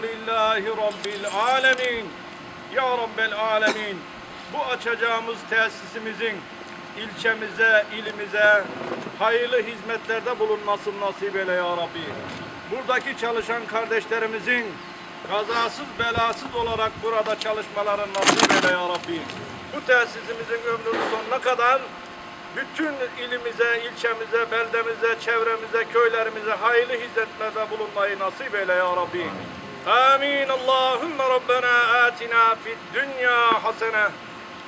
Elhamdülillahi Rabbil alemin. Ya Rabbel alemin. Bu açacağımız tesisimizin ilçemize, ilimize hayırlı hizmetlerde bulunmasını nasip eyle ya Rabbi. Buradaki çalışan kardeşlerimizin kazasız belasız olarak burada çalışmaların nasip eyle ya Rabbi. Bu tesisimizin ömrünün sonuna kadar bütün ilimize, ilçemize, beldemize, çevremize, köylerimize hayırlı hizmetlerde bulunmayı nasip eyle ya Rabbi. Rabbena atina fid dünya hasene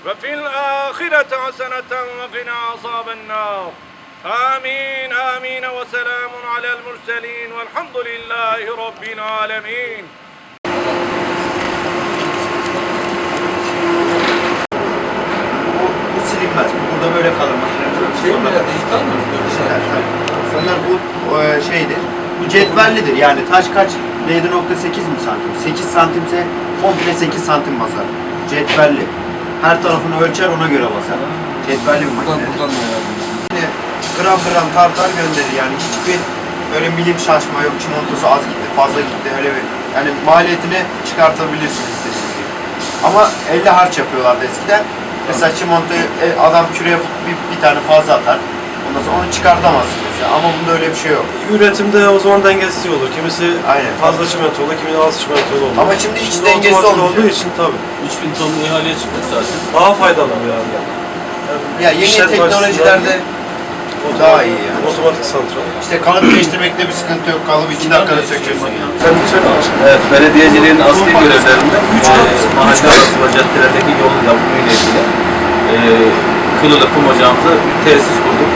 ve fil ahireti haseneten ve qina azaben nar. Amin. Amin. Ve selamun alel murselin. Velhamdülillahi Rabbil alemin. Bu, silinmez. Bu Burada böyle kalır makinenin Şey mi dijital mi? Dijital. Bunlar bu e, şeydir. Bu cetvellidir. Yani taş kaç? 7.8 mi santim? 8 santimse komple 8 santim basar. Cetvelli. Her tarafını ölçer ona göre basar. Cetvelli bir makine. buradan yani? Yine gram gram tartar gönderir yani hiçbir öyle milim şaşma yok çimentosu az gitti fazla gitti öyle bir yani maliyetini çıkartabilirsiniz istediğiniz gibi. Ama elle harç yapıyorlardı eskiden. Mesela çimentoyu e, adam küreye bir, bir tane fazla atar. Ondan sonra onu çıkartamazsın mesela. Ama bunda öyle bir şey yok. Üretimde o zaman dengesiz olur. Kimisi Aynen. fazla çimentolu, kimisi az çimentolu olur. Ama şimdi hiç Şimdi dengesiz otomatik olmayacak. olduğu için tabii. 3000 tonlu ihaleye çıktı zaten. Daha faydalı bu yani. Ya yeni İşletme teknolojilerde daha iyi yani. Otomatik santral. işte kalıp değiştirmekte bir sıkıntı yok. Kalıbı iki dakikada söküyorsun yani. Evet, belediyeciliğin asli görevlerinden mahalle arası ve caddelerdeki yol yapımıyla ilgili e, Kılılı Kum ocağımıza bir tesis kurduk.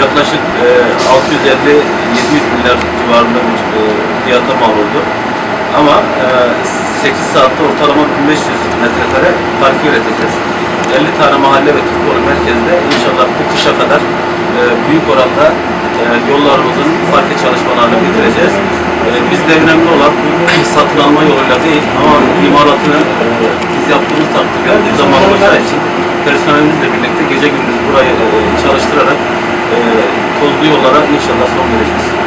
Yaklaşık e, 650-700 milyar civarında bir e, fiyata mal oldu. Ama e, 8 saatte ortalama 1500 metrekare parke üreteceğiz. 50 tane mahalle ve Türkoğlu merkezde inşallah bu kışa kadar e, büyük oranda e, yollarımızın parke çalışmalarını bitireceğiz. E, bizde önemli olan satın alma yoluyla değil ama imalatını biz yaptığımız takdirde bu zaman olacağı için personelimizle birlikte gece gündüz burayı e, çalıştırarak e, tozlu yollara inşallah son vereceğiz.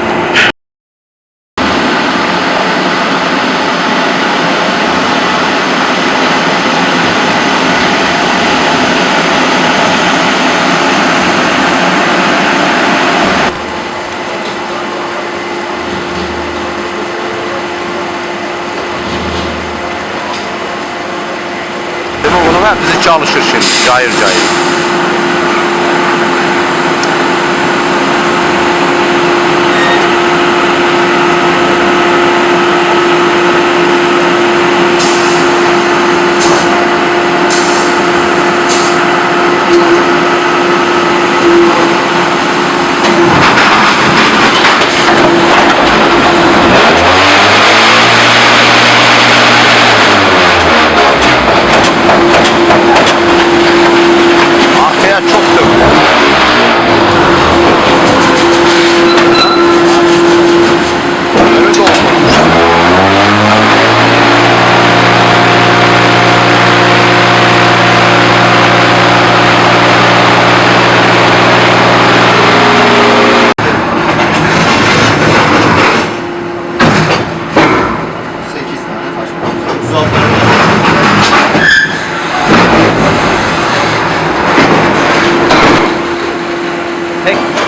Hepsi çalışır şimdi cayır cayır.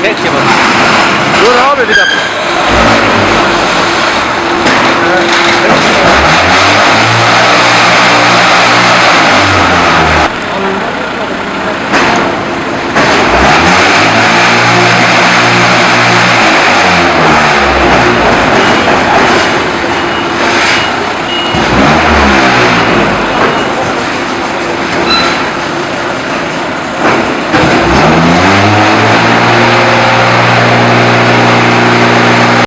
Tek kebap. Dur abi bir dakika. Evet.